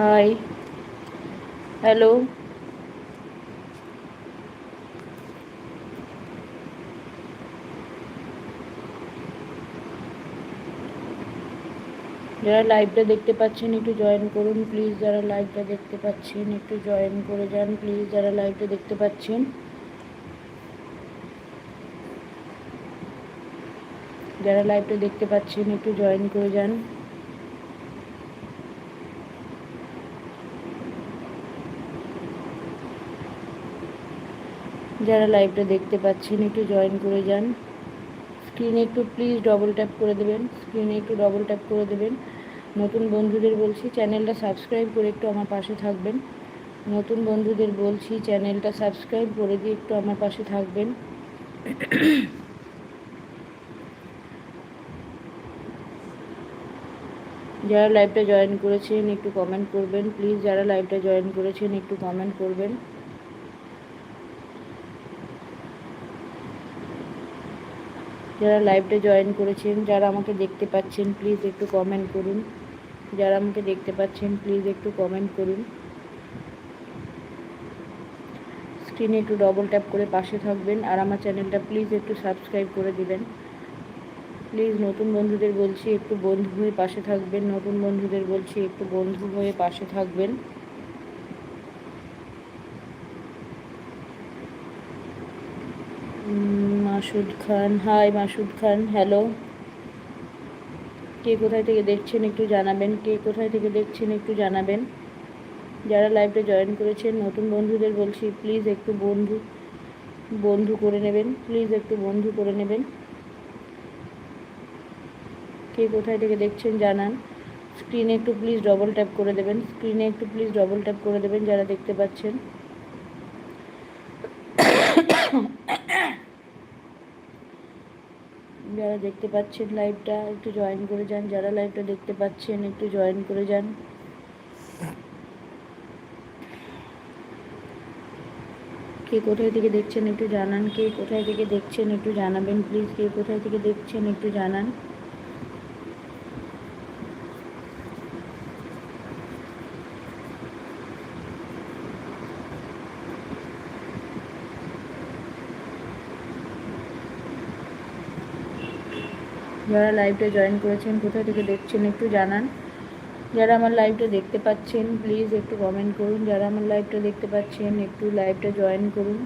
Hi hello যারা লাইভটা দেখতে পাচ্ছেন, একটু জয়েন করুন প্লিজ যারা লাইভটা দেখতে পাচ্ছেন, একটু জয়েন করে যান প্লিজ যারা লাইভটা দেখতে পাচ্ছেন। যারা লাইভটা দেখতে পাচ্ছেন, একটু জয়েন করে যান। যারা লাইভটা দেখতে পাচ্ছেন, একটু জয়েন করে যান। স্ক্রিনে একটু প্লিজ ডবল ট্যাপ করে দেবেন। স্ক্রিনে একটু ডবল ট্যাপ করে দেবেন। নতুন বন্ধুদের বলছি চ্যানেলটা সাবস্ক্রাইব করে একটু আমার পাশে থাকবেন। নতুন বন্ধুদের বলছি চ্যানেলটা সাবস্ক্রাইব করে দিয়ে একটু আমার পাশে থাকবেন। যারা লাইভটা জয়েন করেছেন, একটু কমেন্ট করবেন। প্লিজ যারা লাইভটা জয়েন করেছেন, একটু কমেন্ট করবেন। যারা লাইভটা জয়েন করেছেন, যারা আমাকে দেখতে পাচ্ছেন প্লিজ একটু কমেন্ট করুন। যারা আমাকে দেখতে পাচ্ছেন প্লিজ একটু কমেন্ট করুন। স্ক্রিনে একটু ডবল ট্যাপ করে পাশে থাকবেন আর আমার চ্যানেলটা প্লিজ একটু সাবস্ক্রাইব করে দিবেন। প্লিজ নতুন বন্ধুদের বলছি, একটু বন্ধু হয়ে পাশে থাকবেন। নতুন বন্ধুদের বলছি, একটু বন্ধু হয়ে পাশে থাকবেন। মাসুদ খান। হাই মাসুদ খান হ্যালো কে কোথায় থেকে দেখছেন একটু জানাবেন। কে কোথায় থেকে দেখছেন একটু জানাবেন। যারা লাইভটা জয়েন করেছেন, নতুন বন্ধুদের বলছি প্লিজ একটু বন্ধু বন্ধু করে নেবেন। প্লিজ একটু বন্ধু করে নেবেন। কে কোথায় থেকে দেখছেন জানান। স্ক্রিনে একটু প্লিজ ডবল ট্যাপ করে দেবেন। স্ক্রিনে একটু প্লিজ ডবল ট্যাপ করে দেবেন যারা দেখতে পাচ্ছেন। যারা দেখতে পাচ্ছেন লাইভটা একটু জয়েন করে যান। যারা লাইভটা দেখতে পাচ্ছেন, একটু জয়েন করে যান। কে কোথায় থেকে দেখছেন একটু জানান। কে কোথায় থেকে দেখছেন একটু জানাবেন প্লিজ কে কোথায় থেকে দেখছেন একটু জানান। যারা লাইভটা জয়েন করেছেন কোথা থেকে দেখছেন একটু জানান। যারা আমার লাইভটা দেখতে পাচ্ছেন প্লিজ একটু কমেন্ট করুন। যারা আমার লাইভটা দেখতে পাচ্ছেন, একটু লাইভটা জয়েন করুন।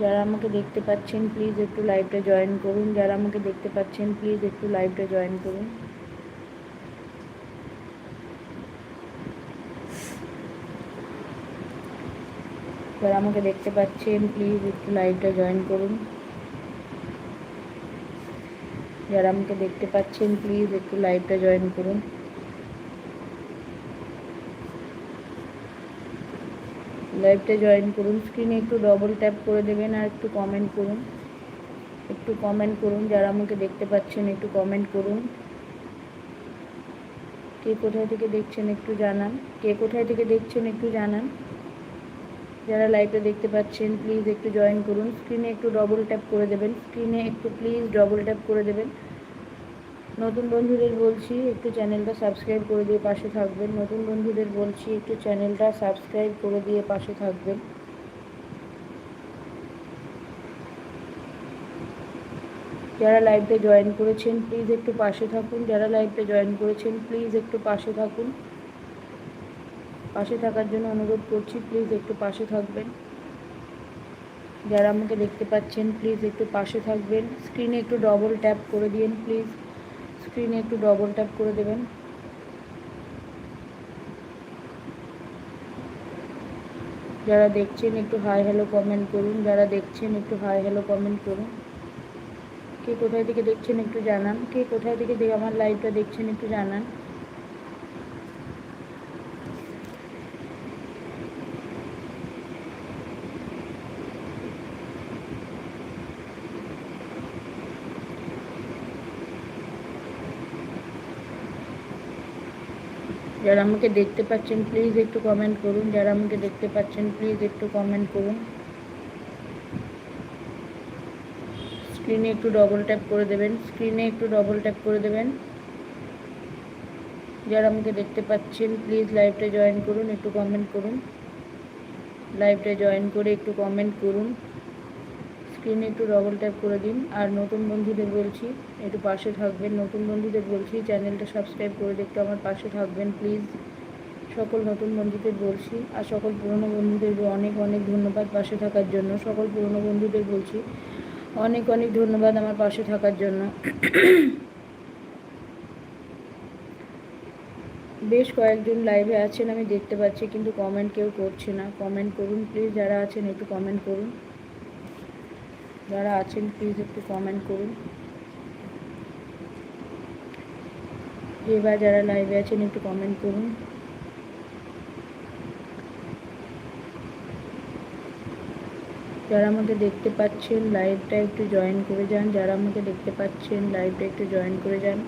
যারা আমাকে দেখতে পাচ্ছেন প্লিজ একটু লাইভটা জয়েন করুন। যারা আমাকে দেখতে পাচ্ছেন প্লিজ একটু লাইভটা জয়েন করুন। যারা আমাকে দেখতে পাচ্ছেন প্লিজ একটু লাইভটা জয়েন করুন। যারা আমাকে দেখতে পাচ্ছেন প্লিজ একটু লাইভটা জয়েন করুন। লাইভটা জয়েন করুন। স্ক্রিনে একটু ডবল ট্যাপ করে দেবেন আর একটু কমেন্ট করুন। একটু কমেন্ট করুন, যারা আমাকে দেখতে পাচ্ছেন, একটু কমেন্ট করুন। কে কোথায় থেকে দেখছেন একটু জানান। কে কোথায় থেকে দেখছেন একটু জানান। যারা লাইভটা দেখতে পাচ্ছেন প্লিজ একটু জয়েন করুন। স্ক্রিনে একটু ডবল ট্যাপ করে দেবেন। স্ক্রিনে একটু প্লিজ ডবল ট্যাপ করে দেবেন। নতুন বন্ধুদের বলছি, একটু চ্যানেলটা সাবস্ক্রাইব করে দিয়ে পাশে থাকবেন। নতুন বন্ধুদের বলছি, একটু চ্যানেলটা সাবস্ক্রাইব করে দিয়ে পাশে থাকবেন। যারা লাইভে জয়েন করেছেন প্লিজ একটু পাশে থাকুন। যারা লাইভে জয়েন করেছেন প্লিজ একটু পাশে থাকুন। পাশে থাকার জন্য অনুরোধ করছি প্লিজ একটু পাশে থাকবেন। যারা আমাকে দেখতে পাচ্ছেন প্লিজ একটু পাশে থাকবেন। স্ক্রিনে একটু ডবল ট্যাপ করে দিন প্লিজ স্ক্রিনে একটু ডবল ট্যাপ করে দেবেন। যারা দেখছেন, একটু হাই হ্যালো কমেন্ট করুন। যারা দেখছেন, একটু হাই হ্যালো কমেন্ট করুন। কে কোথায় থেকে দেখছেন, একটু জানান। কে কোথায় থেকে আমার লাইভটা দেখছেন, একটু জানান। যারা আমাকে দেখতে পাচ্ছেন প্লিজ একটু কমেন্ট করুন। যারা আমাকে দেখতে পাচ্ছেন প্লিজ একটু কমেন্ট করুন। স্ক্রিনে একটু ডবল ট্যাপ করে দেবেন। স্ক্রিনে একটু ডবল ট্যাপ করে দেবেন। যারা আমাকে দেখতে পাচ্ছেন প্লিজ লাইভটা জয়েন করুন, একটু কমেন্ট করুন। লাইভটা জয়েন করে একটু কমেন্ট করুন। স্ক্রিনে একটু ডবল ট্যাপ করে দিন। আর নতুন বন্ধুদের বলছি, একটু পাশে থাকবেন। নতুন বন্ধুদের বলছি চ্যানেলটা সাবস্ক্রাইব করে একটু আমার পাশে থাকবেন প্লিজ সকল নতুন বন্ধুদের বলছি, আর সকল পুরনো বন্ধুদের অনেক অনেক ধন্যবাদ পাশে থাকার জন্য। সকল পুরনো বন্ধুদের বলছি, অনেক অনেক ধন্যবাদ আমার পাশে থাকার জন্য। বেশ কয়েকজন লাইভে আছেন, আমি দেখতে পাচ্ছি, কিন্তু কমেন্ট কেউ করছে না। কমেন্ট করুন প্লিজ যারা আছেন, একটু কমেন্ট করুন। যারা আছেন প্লিজ একটু কমেন্ট করুন। এবার যারা লাইভে আছেন, একটু কমেন্ট করুন। যারা আমাকে দেখতে পাচ্ছেন লাইভটা একটু জয়েন করে যান। যারা আমাকে দেখতে পাচ্ছেন লাইভটা একটু জয়েন করে যান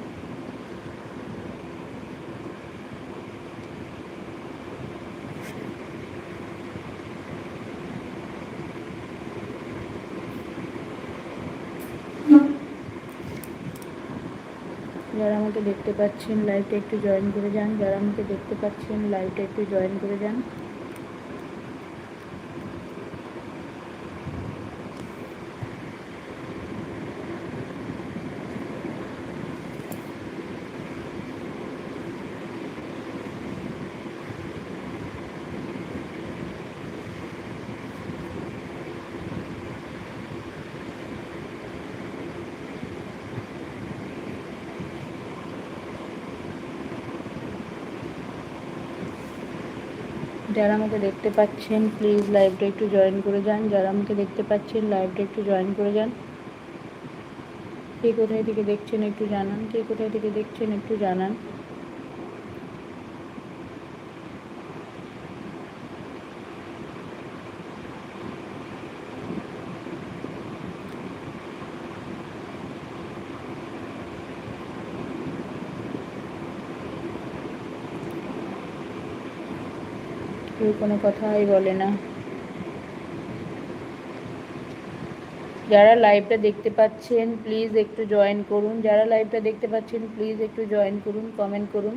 যারা আমাকে দেখতে পাচ্ছেন লাইভটা একটু জয়েন করে যান। যারা আমাকে দেখতে পাচ্ছেন লাইভটা একটু জয়েন করে যান। যারা আমাকে দেখতে পাচ্ছেন প্লিজ লাইভটা একটু জয়েন করে যান। যারা আমাকে দেখতে পাচ্ছেন লাইভটা একটু জয়েন করে যান। কে কোথায় থেকে দেখছেন একটু জানান, কে কোথায় থেকে দেখছেন একটু জানান। কেউ কোনো কথাই বলে না। যারা লাইভটা দেখতে পাচ্ছেন প্লিজ একটু জয়েন করুন। যারা লাইভটা দেখতে পাচ্ছেন প্লিজ একটু জয়েন করুন কমেন্ট করুন।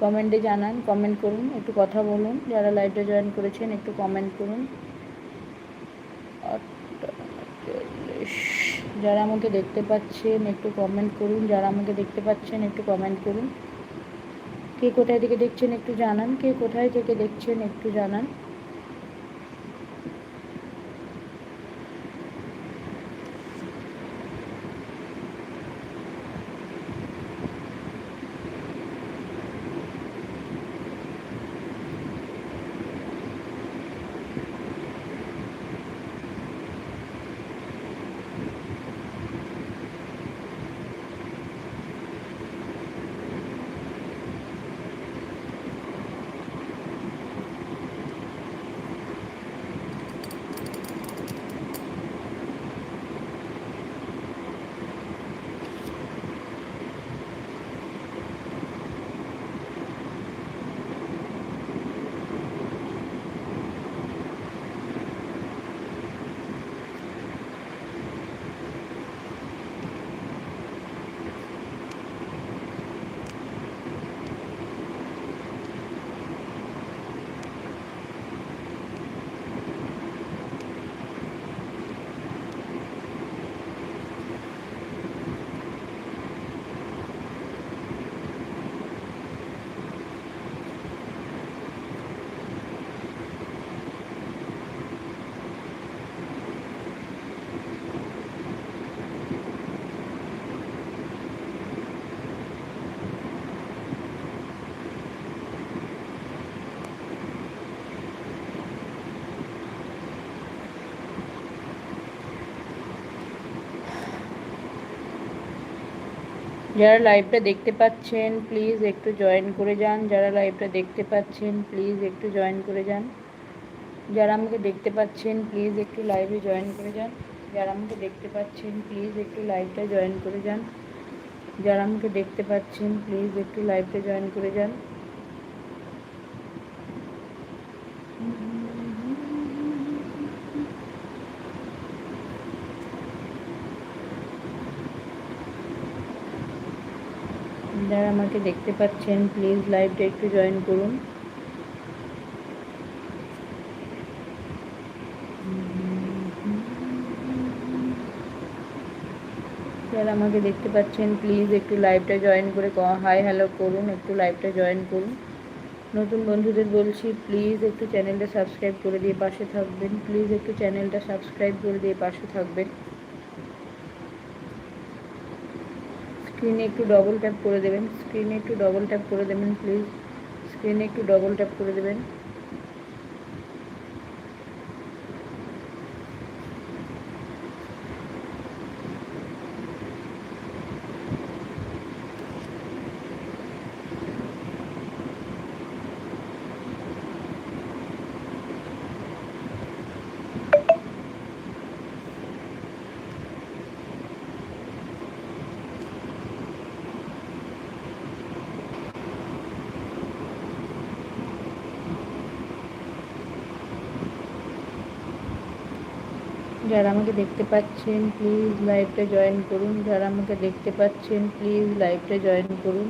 কমেন্টে জানান কমেন্ট করুন, একটু কথা বলুন। যারা লাইভটা জয়েন করেছেন, একটু কমেন্ট করুন। যারা আমাকে দেখতে পাচ্ছেন, একটু কমেন্ট করুন। যারা আমাকে দেখতে পাচ্ছেন, একটু কমেন্ট করুন। কে কোথায় থেকে দেখছেন একটু জানান কে কোথায় থেকে দেখছেন একটু জানান। যারা লাইভটা দেখতে পাচ্ছেন প্লিজ একটু জয়েন করে যান। যারা লাইভটা দেখতে পাচ্ছেন প্লিজ একটু জয়েন করে যান। যারা আমাকে দেখতে পাচ্ছেন প্লিজ একটু লাইভে জয়েন করে যান। যারা আমাকে দেখতে পাচ্ছেন প্লিজ একটু লাইভটা জয়েন করে যান। যারা আমাকে দেখতে পাচ্ছেন প্লিজ একটু লাইভটা জয়েন করে যান যারা আমাকে দেখতে পাচ্ছেন প্লিজ লাইভটা একটু জয়েন করুন। যারা আমাকে দেখতে পাচ্ছেন প্লিজ একটু লাইভটা জয়েন করে হাই হ্যালো করুন, একটু লাইভটা জয়েন করুন। নতুন বন্ধুদের বলছি প্লিজ একটু চ্যানেলটা সাবস্ক্রাইব করে দিয়ে পাশে থাকবেন প্লিজ একটু চ্যানেলটা সাবস্ক্রাইব করে দিয়ে পাশে থাকবেন। স্ক্রিনে একটু ডবল ট্যাপ করে দেবেন। স্ক্রিনে একটু ডবল ট্যাপ করে দেবেন প্লিজ স্ক্রিনে একটু ডবল ট্যাপ করে দেবেন। যারা আমাকে দেখতে পাচ্ছেন প্লিজ লাইভটা জয়েন করুন। যারা আমাকে দেখতে পাচ্ছেন প্লিজ লাইভটা জয়েন করুন।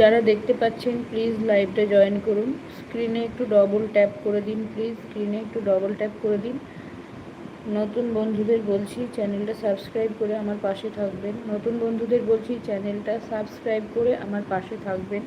যারা দেখতে পাচ্ছেন প্লিজ লাইভটা জয়েন করুন। স্ক্রিনে একটু ডবল ট্যাপ করে দিন প্লিজ স্ক্রিনে একটু ডবল ট্যাপ করে দিন। নতুন বন্ধুদের বলছি চ্যানেলটা সাবস্ক্রাইব করে আমার পাশে থাকবেন। নতুন বন্ধুদের বলছি চ্যানেলটা সাবস্ক্রাইব করে আমার পাশে থাকবেন।